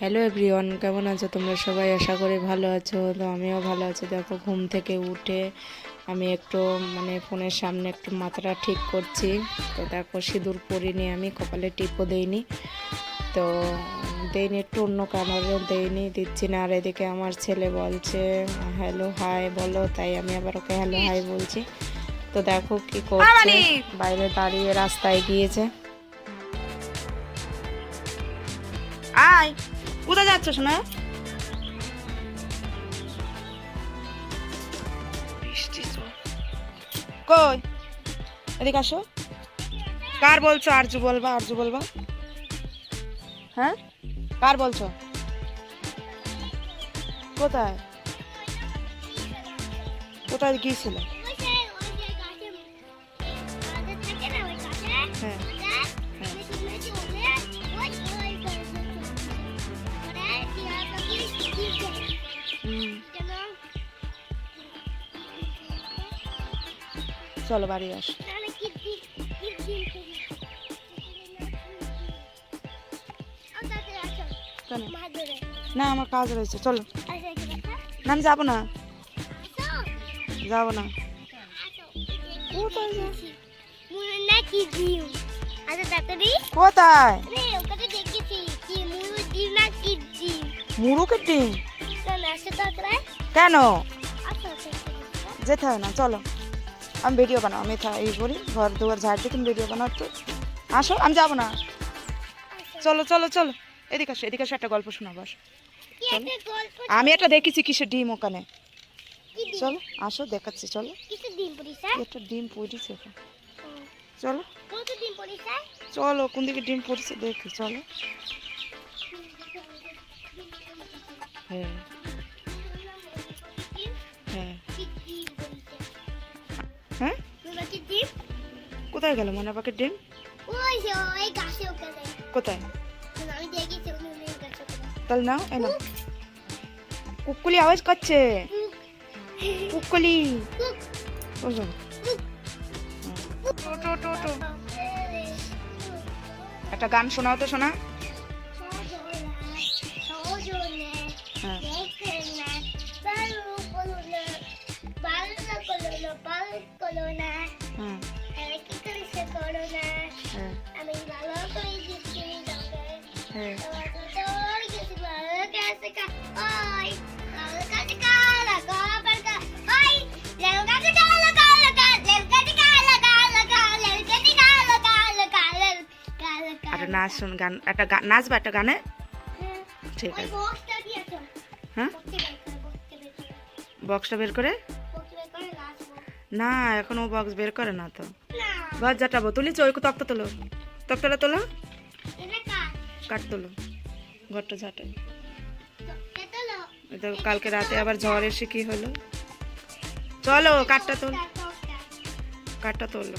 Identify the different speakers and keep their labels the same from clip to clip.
Speaker 1: Hello everyone কেমন আছো তোমরা সবাই? আশা করি ভালো আছো। তো আমিও ভালো আছি। দেখো ঘুম থেকে উঠে আমি একটু মানে ফোনের সামনে একটু মাথাটা ঠিক করছি। তো দেখো সিঁদুর পরিনি আমি কপালে টিপও দেইনি। তো দেইনি একটু অন্য কালারও দেইনি দিচ্ছি না। আর এদিকে আমার ছেলে বলছে হ্যালো হাই বলো তাই আমি আবার ওকে হ্যালো হাই বলছি। তো দেখো কি করছে। বাইরে দাঁড়িয়ে রাস্তায় গিয়েছে।
Speaker 2: আয়! কোথায় যাচ্ছ শোনা কই? এদিকে আসো। কার বলছো আরজু বলবা আরজু বলবা? হ্যাঁ? কার বলছো? কোথায়? কোথায় গিয়েছিল? চলো বাড়ি আসো। না আমার কাজ রয়েছে চলো। না আমি যাব না? যাব না। কোথায় মুরুকের ডিম। কেন? যেতে হয় না চলো। আমি ভিডিও বানাও আমি এই করি ঘর দুয়ার ঝাড় দিয়ে তুমি ভিডিও বানাও তো। আসো আমি যাব না। চলো চলো চলো। এদিকে আসো এদিকে আসো একটা গল্প শোনাবো আসো। আমি একটা দেখেছি কিসের ডিম ওখানে। চলো আসো দেখাচ্ছি চলো। একটা ডিম পড়েছে। চলো। চলো কোন দিকে ডিম পড়েছে দেখি চলো। হ্যাঁ। কোথায় গেল মনে পাখির ডিম?
Speaker 3: ওই যে ওই গাছে ওখানে
Speaker 2: কোথায়?
Speaker 3: আমি দেখেছি ওখানে ওই গাছে
Speaker 2: তাহলে নাও এনো কুকুলি আওয়াজ করছে? কুকুলি ওই টো, টো, টো, টো। একটা গান শোনাও তো শোনা। নাচ গান, একটা গান নাচবা একটা গানে? ঠিক আছে। হ্যাঁ?
Speaker 3: বক্সটা বের করে?
Speaker 2: না, এখন ও বক্স বের করে না তো। ঘর জাটাবো তুলিছ ওই তক্তা তোলো। তক্তাটা তোলো। কাঠ তোলো। ঘরটা তো কালকে রাতে আবার ঝড় এসে কি হলো? চলো কাঠটা তোল। কাঠটা তোলো।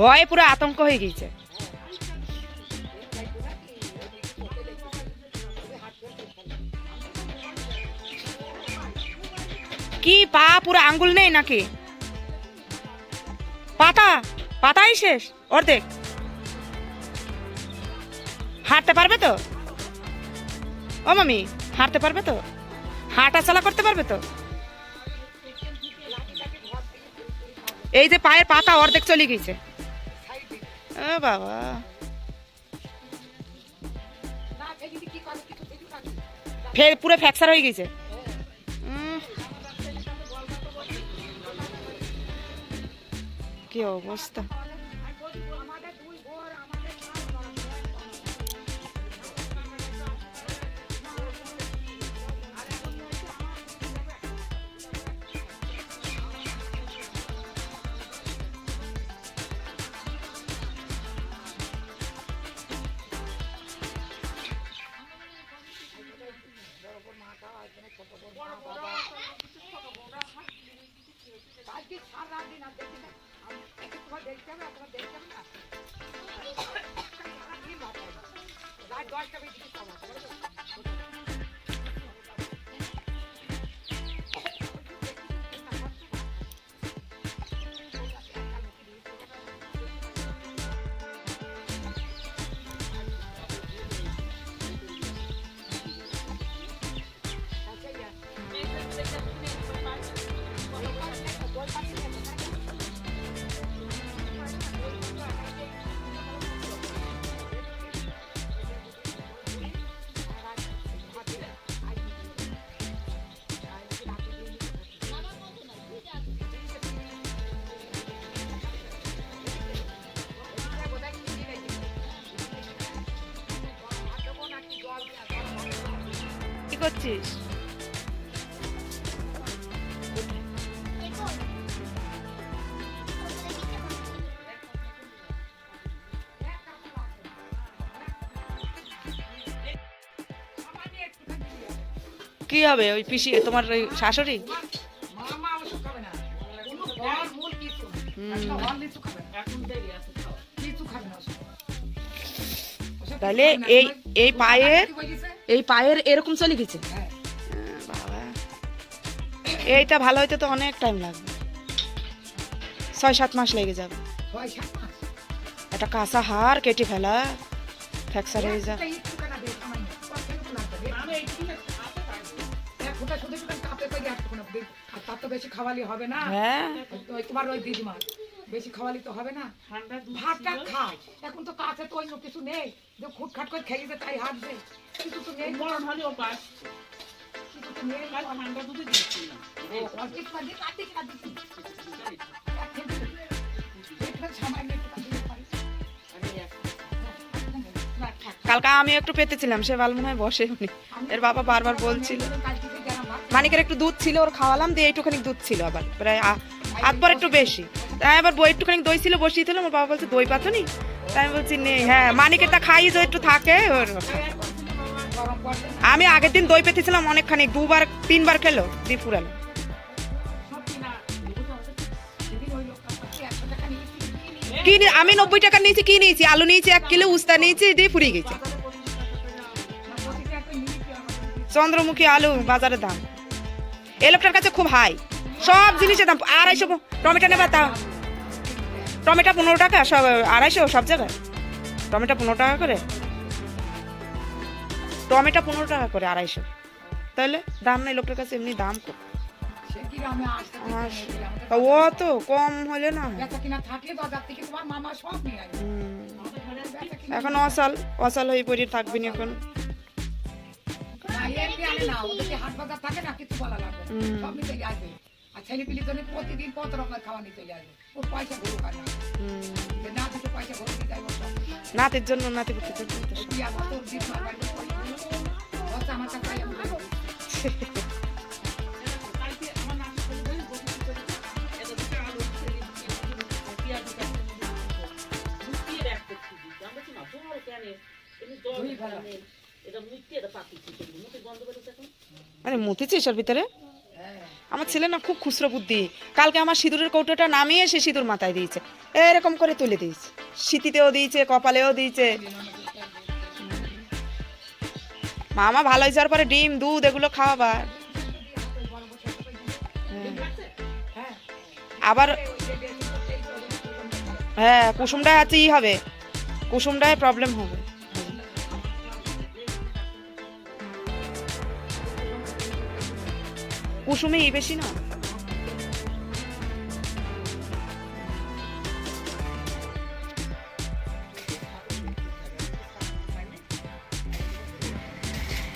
Speaker 2: ভয়ে পুরো আতঙ্ক হয়ে গিয়েছে। কি পা পুরো আঙ্গুল নেই নাকি? পাতা, পাতাই শেষ, অর্ধেক। হাঁটতে পারবে তো? ও মামি, হাঁটতে পারবে তো? হাঁটা চলা করতে পারবে তো? এই যে পায়ের পাতা অর্ধেক চলে ও ও বাবা। ফের পুরো ফ্র্যাকচার হয়ে গেছে।
Speaker 3: কি অবস্থা? কি করছিস? কি হবে ওই পিসি তোমার ওই শাশুড়ি? তাহলে এই এই পায়ের এই পায়ের এরকম চলে গেছে। হ্যাঁ, বাবা। এইটা ভালো হইতে তো অনেক টাইম লাগবে। ছয় সাত মাস লেগে যাবে। একটা কাঁচা হাড় কেটে ফেলা ফ্র্যাকচার হয়ে যা
Speaker 4: বেশি খাওয়ালি হবে না
Speaker 3: হ্যাঁ
Speaker 4: তোমার ওই দিদিমা বেশি খাওয়ালি তো হবে না। ভাতটা খায় এখন তো কাছে তো অন্য কিছু নেই। যে খুটখাট করে খেয়ে দিতে তাই হাঁটবে। কিছু তো নেই। কিছু তো নেই। ও, আর কিছু না। দিয়ে কাঁদতে কাঁদতে কি? এক খেতে দে। পেটটা সামান্য একটু কাঁদতে পারি। না, থাক।
Speaker 3: কালকে আমি একটু পেতেছিলাম সে বাল মনে হয় বসে উনি। এর বাবা বারবার বলছিল। মানিকের একটু দুধ ছিল ওর খাওয়ালাম দিয়ে এইটুখানি দুধ ছিল আবার। প্রায় আ- আধবার একটু বেশি। তাই আবার বই একটুখানি দই ছিল, বসিয়ে দিলাম ওর বাবা বলছে, দই পাতো নি? তাই আমি বলছি নেই হ্যাঁ মানিকেরটা খাই যে একটু থাকে ওর। আমি আগের দিন দই পেতেছিলাম অনেকখানি, দুবার, তিনবার খেলো, দিয়ে ফুরালো কি আমি নব্বই টাকা নিয়েছি, কি নিয়েছি? আলু নিয়েছি, এক কিলো, উস্তা নিয়েছি, দিয়ে ফুরিয়ে গেছে।
Speaker 4: আমার
Speaker 3: চন্দ্রমুখী আলু, বাজারের দাম। এ লোকটার কাছে খুব হাই। সব জিনিসের দাম আড়াইশো টমেটো নেবা তা টমেটো পনেরো টাকা সব আড়াইশো সব জায়গায়। টমেটো পনেরো টাকা করে। টমেটো পনেরো টাকা করে আড়াইশো। তাহলে দাম নেই লোকটার কাছে এমনি দাম কম। তা ও তো কম হলে না হয়। এখন অসাল অসাল হয়ে পড়ে থাকবি না এখন
Speaker 4: হাট বাজার থাকে না কিছু বলা লাগবে সব নিতে আসবে আর ছেলে পিলি জন্য প্রতিদিন কত রকমের খাওয়া নিতে আসবে? ওর পয়সা আর না।
Speaker 3: হুম।
Speaker 4: না দুটো পয়সা ঘুরে দিতে যাব
Speaker 3: নাতির জন্য নাতি পুতির জন্য
Speaker 4: তোর দিন আমার কাছে আমি।
Speaker 3: আরে মুতেছিস ওর ভিতরে? আমার ছেলে না খুব খুচরো বুদ্ধি। কালকে আমার সিঁদুরের কৌটোটা নামিয়ে সে সিঁদুর মাথায় দিয়েছে। এরকম করে তুলে দিয়েছে। শীতিতেও দিয়েছে, কপালেও দিয়েছে। মামা ভালো হয়ে যাওয়ার পরে ডিম, দুধ এগুলো খাওয়াবার।
Speaker 4: হ্যাঁ।
Speaker 3: আবার হ্যাঁ কুসুমটায় আছে, ই হবে। কুসুমটায় প্রবলেম হবে। কুসুমে এই বেশি না।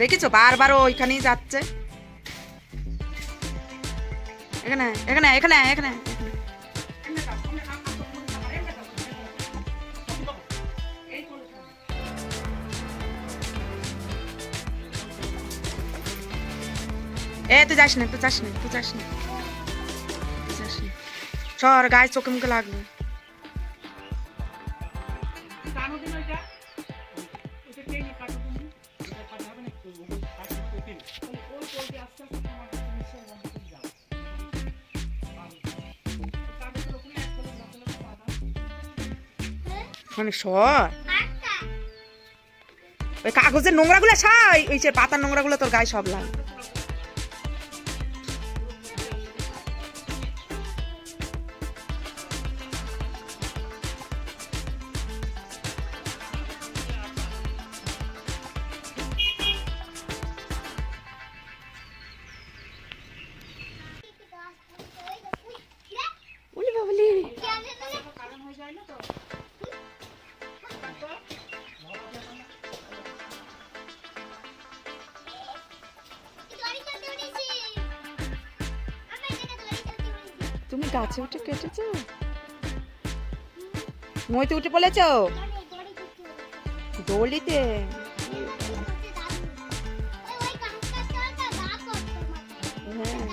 Speaker 3: দেখেছ? বারবার ওইখানেই যাচ্ছে। এখানে এখানে এখানে এখানে।
Speaker 1: এ তুই যাস না তুই যাস না তুই যাস না। তুই যাস না। সর গায়ে চোখে মুখে লাগবে। মানে সর
Speaker 5: আটটা
Speaker 1: ওই কাগজের নোংরাগুলো ছাই ওই যে পাতার নোংরাগুলো তোর গায়ে সব লাগে। গাছে উঠে কেটেছো। মইতে উঠে পড়েছো? দলিতে হ্যাঁ।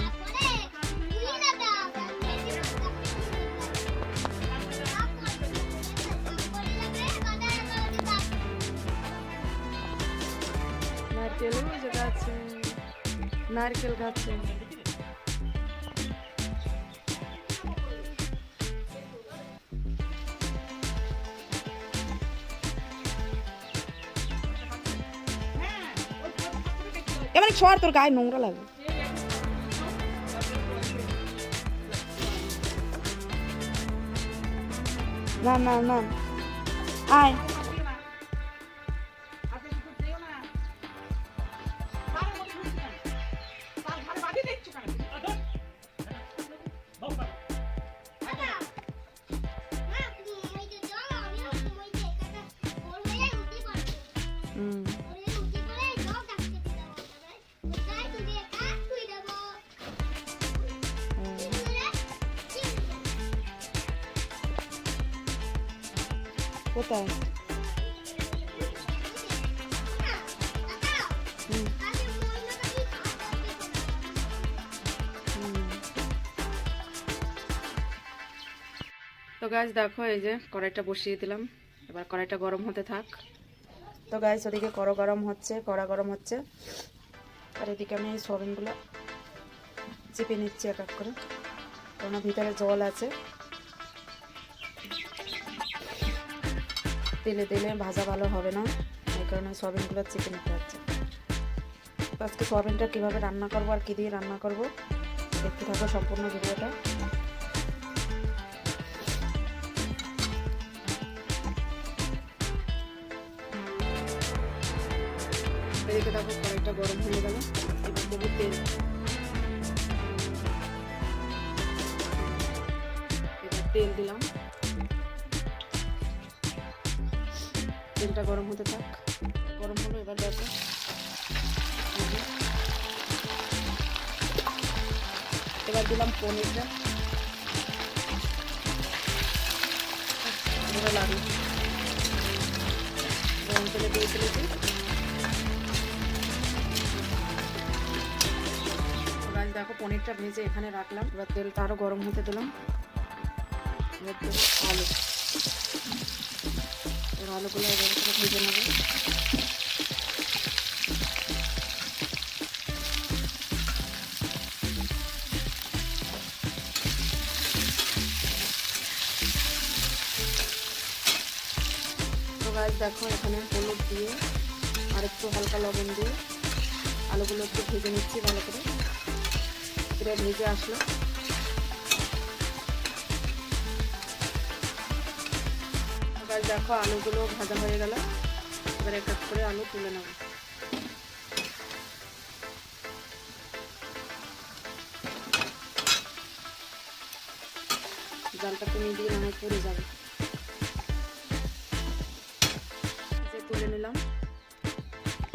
Speaker 1: নারকেল গাছে। নারকেল গাছে। এমন ছোয়ার তোর গায়ে নোংরা লাগে। না না না। আয়। কোথায়। তো গাছ দেখো এই যে কড়াইটা বসিয়ে দিলাম। এবার কড়াইটা গরম হতে থাক। তো গাছ ওদিকে কড়া গরম হচ্ছে কড়া গরম হচ্ছে। আর এদিকে আমি এই সোয়াবিনগুলো চেপে নিচ্ছি এক এক করে। কারণ ভিতরে জল আছে। তেলে তেলে ভাজা ভালো হবে না। এই কারণে সোয়াবিনগুলো চিকেন হচ্ছে। তো আজকে সোয়াবিনটা কীভাবে রান্না করব আর কী দিয়ে রান্না করব, দেখতে থাকো সম্পূর্ণ ভিডিওটা। দেখো কড়াইটা গরম হয়ে গেল দেবো তেল। তেল দিলাম। তেলটা গরম হতে থাক। গরম হলো, এবার দেখো। এবার দিলাম পনিরটা। এবার লাগল। গরম তেলে দিয়ে ফেলেছি দেখো, পনিরটা ভেজে এখানে রাখলাম। এবার তেলটা আরও গরম হতে দিলাম। আলু। এবার আলুগুলো করে ভেজে নেব। তো দেখো, এখানে হলুদ দিয়ে আর একটু হালকা লবণ দিয়ে আলুগুলো একটু ভেজে নিচ্ছি ভালো করে। ভেজে আসলো। দেখো আলুগুলো ভাজা হয়ে গেল। এবার এক এক করে আলু তুলে নেব। জালটা কমিয়ে দিয়ে না হয় পড়ে যাবে। তুলে নিলাম।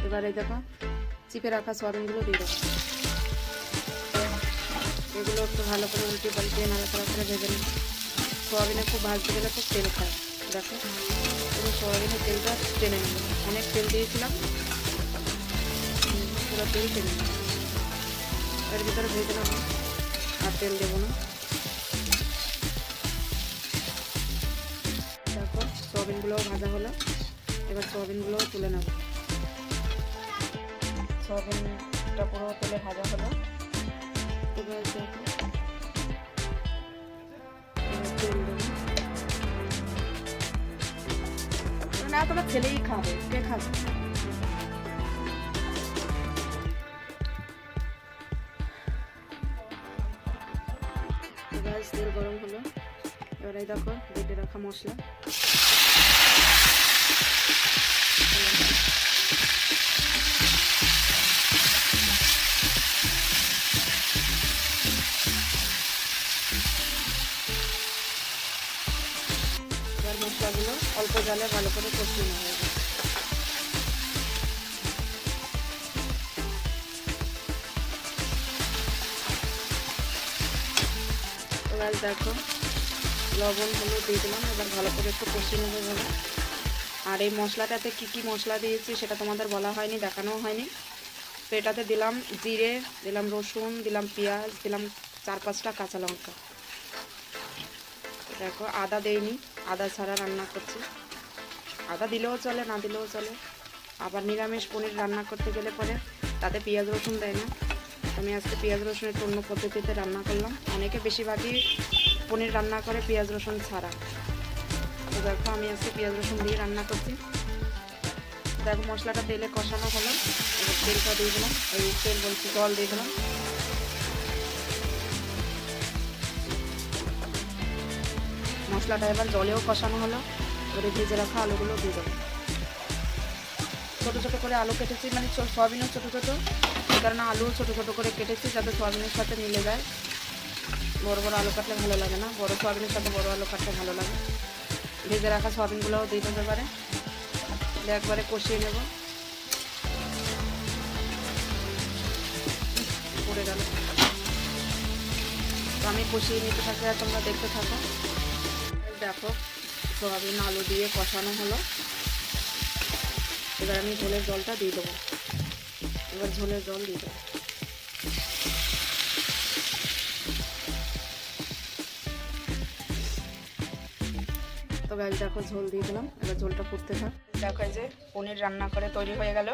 Speaker 1: এবারে দেখো চিপে রাখা সোয়াবিনগুলো দিয়ে দেবো। এগুলো একটু ভালো করে উল্টে পাল্টে নাড়াচাড়া করে ভেজে নিই। সোয়াবিনে খুব ভাজতে গেলে খুব তেল খায়। দেখো। পুরো সোয়াবিনের তেলটা টেনে নেব। অনেক তেল দিয়েছিলাম। পুরো তেল টেনে এর ভিতরে ভেজে নেব। আর তেল দেবো না। দেখো সোয়াবিনগুলোও ভাজা হলো। এবার সোয়াবিনগুলোও তুলে নেব। সোয়াবিনটা পুরো তেলে ভাজা হলো। এবার না তোমরা ছেলেই খাবে, কে খাবে? তেল গরম হলো। এবার এই দেখো, বেটে রাখা মশলা। জালে ভালো করে কষিয়ে নেওয়া হবে এবার দেখো, লবণ, হলুদ দিয়ে দিলাম, এবার ভালো করে একটু কষিয়ে নেব ভালো আর এই মশলাটাতে কি কি মশলা দিয়েছি সেটা তোমাদের বলা হয়নি, দেখানোও হয়নি। তো এটাতে দিলাম জিরে, দিলাম রসুন, দিলাম পেঁয়াজ, দিলাম চার পাঁচটা কাঁচা লঙ্কা। দেখো, আদা দেয়নি আদা ছাড়া রান্না করছি। আদা দিলেও চলে, না দিলেও চলে। আবার নিরামিষ পনির রান্না করতে গেলে পরে তাতে পেঁয়াজ রসুন দেয় না। আমি আজকে পেঁয়াজ রসুন একটু অন্য পদ্ধতিতে রান্না করলাম। অনেকে বেশিরভাগই পনির রান্না করে পেঁয়াজ রসুন ছাড়া। তো দেখো, আমি আজকে পেঁয়াজ রসুন দিয়ে রান্না করছি। দেখো, মশলাটা তেলে কষানো হলো। এবার তেলটা দিয়ে দিলাম। এই তেল বলছি জল দিয়ে দিলাম। মশলাটা এবার জলেও কষানো হলো। এবারে ভেজে রাখা আলুগুলো দিয়ে দেবো। ছোটো ছোটো করে আলু কেটেছি মানে সয়াবিনও ছোটো ছোটো কারণে আলুও ছোটো ছোটো করে কেটেছি যাতে সয়াবিনের সাথে মিলে যায়। বড় বড় আলু কাটলে ভালো লাগে না, বড় সয়াবিনের সাথে বড় আলু কাটলে ভালো লাগে। ভেজে রাখা সয়াবিনগুলোও দিয়ে দিতে পারে একবারে কষিয়ে নেব। পড়ে গেল। আমি কষিয়ে নিতে থাকি আর তোমরা দেখতে থাকো। দেখো সয়াবিন আলু দিয়ে কষানো হলো। এবার আমি ঝোলের জলটা দিয়ে দেবো। এবার ঝোলের জল দিয়ে দেবো। তো গাছ দেখো ঝোল দিয়ে দিলাম। এবার ঝোলটা ফুটতে থাক। দেখো যে পনির রান্না করে তৈরি হয়ে গেল।